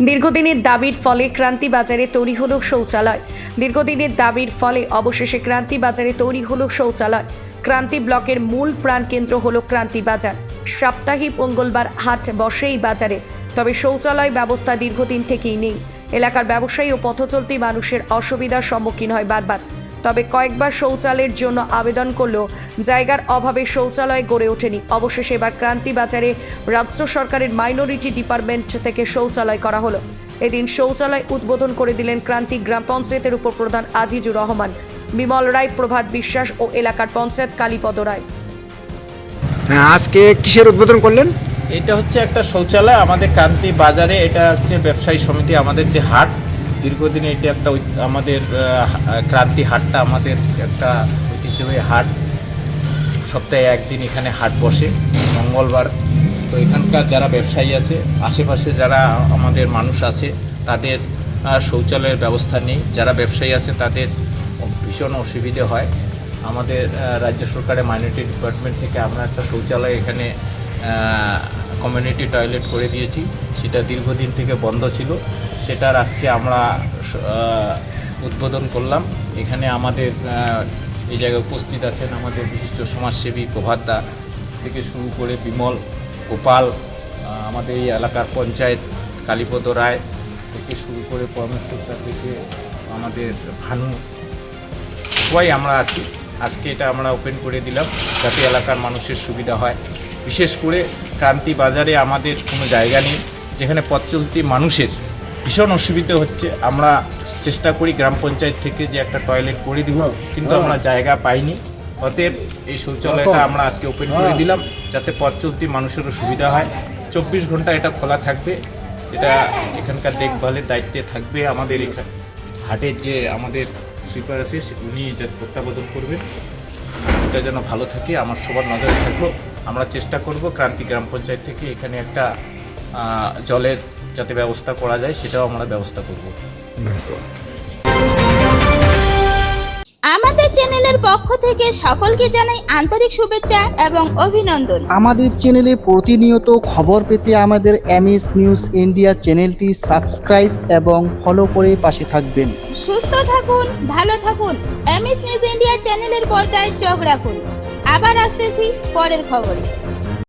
দীর্ঘদিনের দাবির ফলে ক্রান্তি বাজারে তৈরি হলো শৌচালয়। দীর্ঘদিনের দাবির ফলে অবশেষে ক্রান্তি বাজারে তৈরি হলো শৌচালয়। ক্রান্তি ব্লকের মূল প্রাণকেন্দ্র হলো ক্রান্তি বাজার। সাপ্তাহিক মঙ্গলবার হাট বসে এই বাজারে, তবে শৌচালয় ব্যবস্থা দীর্ঘদিন থেকেই নেই। এলাকার ব্যবসায়ী ও পথচলতি মানুষের অসুবিধার সম্মুখীন হয় বারবার। তবে কয়েকবার শৌচালয়ের জন্য আবেদন করলেও জায়গার অভাবে শৌচালয় গড়ে ওঠেনি। অবশেষে এবার ক্রান্তি বাজারে রাজ্য সরকারের মাইনরিটি ডিপার্টমেন্ট থেকে শৌচালয় করা হলো। এদিন শৌচালয় উদ্বোধন করে দিলেন ক্রান্তি গ্রাম পঞ্চায়েতের উপপ্রধান আজিজুর রহমান। বিমল রায় প্রভাত বিশ্বাস ও এলাকার পঞ্চায়েত কালীপদ রায়। হ্যাঁ আজকে কিসের উদ্বোধন করলেন? এটা হচ্ছে একটা শৌচালয়। আমাদের কান্তি বাজারে এটা হচ্ছে ব্যবসায়ী সমিতি আমাদের যে হাট দীর্ঘদিন এটা একটা আমাদের ক্রান্তি হাটটা, আমাদের একটা ঐতিহ্যবাহী হাট। সপ্তাহে একদিন এখানে হাট বসে, মঙ্গলবার। তো এখানকার যারা ব্যবসায়ী আছে, আশেপাশে যারা আমাদের মানুষ আছে, তাদের শৌচালয়ের ব্যবস্থা নেই। যারা ব্যবসায়ী আছে, তাদের ভীষণ অসুবিধে হয়। আমাদের রাজ্য সরকারের মাইনরিটি ডিপার্টমেন্ট থেকে আমরা একটা শৌচালয় এখানে কমিউনিটি টয়লেট করে দিয়েছি। সেটা দীর্ঘদিন থেকে বন্ধ ছিল, সেটার আজকে আমরা উদ্বোধন করলাম। এখানে আমাদের এই জায়গায় উপস্থিত আছেন আমাদের বিশিষ্ট সমাজসেবী প্রভাতদা থেকে শুরু করে বিমল, গোপাল আমাদের এই এলাকার পঞ্চায়েত কালীপদ রায় থেকে শুরু করে পরমেশ্বরদা থেকে আমাদের ভানু, সবাই আমরা আছি। আজকে এটা আমরা ওপেন করে দিলাম যাতে এলাকার মানুষের সুবিধা হয়। বিশেষ করে ক্রান্তি বাজারে আমাদের কোনো জায়গা নেই। যেখানে পথ চলতি মানুষের ভীষণ অসুবিধা হচ্ছে। আমরা চেষ্টা করি গ্রাম পঞ্চায়েত থেকে যে একটা টয়লেট করে দিব কিন্তু আমরা জায়গা পাইনি। অতএব এই শৌচালয়টা আমরা আজকে ওপেন করে দিলাম যাতে পথ চলতি মানুষেরও সুবিধা হয়। চব্বিশ ঘণ্টা এটা খোলা থাকবে। এটা এখানকার দেখভালের দায়িত্বে থাকবে আমাদের এখানে হাটের যে আমাদের সুইপার আছে উনি এটা তত্ত্বাবধান করবেন। এটা যেন ভালো থাকে আমার সবার নজরে থাকল। আমরা চেষ্টা করব ক্রান্তি গ্রাম পঞ্চায়েত থেকে এখানে একটা জলের যাতে ব্যবস্থা করা যায় সেটাও আমরা ব্যবস্থা করব। আমাদের চ্যানেলের পক্ষ থেকে সকলকে জানাই আন্তরিক শুভেচ্ছা এবং অভিনন্দন। আমাদের চ্যানেলে প্রতিনিয়ত খবর পেতে আমাদের এমএস নিউজ ইন্ডিয়া চ্যানেলটি সাবস্ক্রাইব এবং ফলো করে পাশে থাকবেন। সুস্থ থাকুন ভালো থাকুন এমএস নিউজ ইন্ডিয়া চ্যানেলের পর্দায় চোখ রাখুন। আবার আসতেছি পরের খবরে।